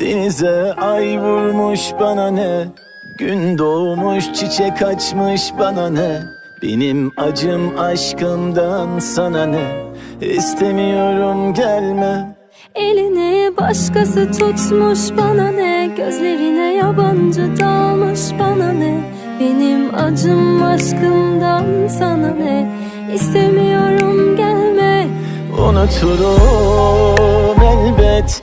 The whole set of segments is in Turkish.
Denize ay vurmuş bana ne? Gün doğmuş çiçek açmış bana ne? Benim acım aşkımdan sana ne? İstemiyorum gelme. Elini başkası tutmuş bana ne? Gözlerine yabancı dalmış bana ne? Benim acım aşkımdan sana ne? İstemiyorum gelme. Unuturum elbet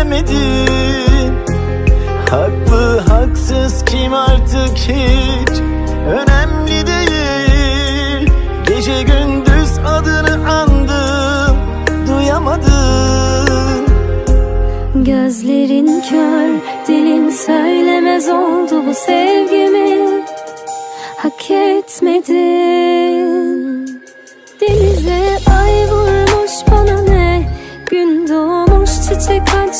Göremedim Haklı haksız kim artık hiç? Önemli değil. Gece gündüz adını andım Duyamadım. Gözlerin kör, dilin söylemez oldu bu sevgimi. Hak etmedin. Denize ay vurmuş bana ne? Gün doğmuş çiçek açmış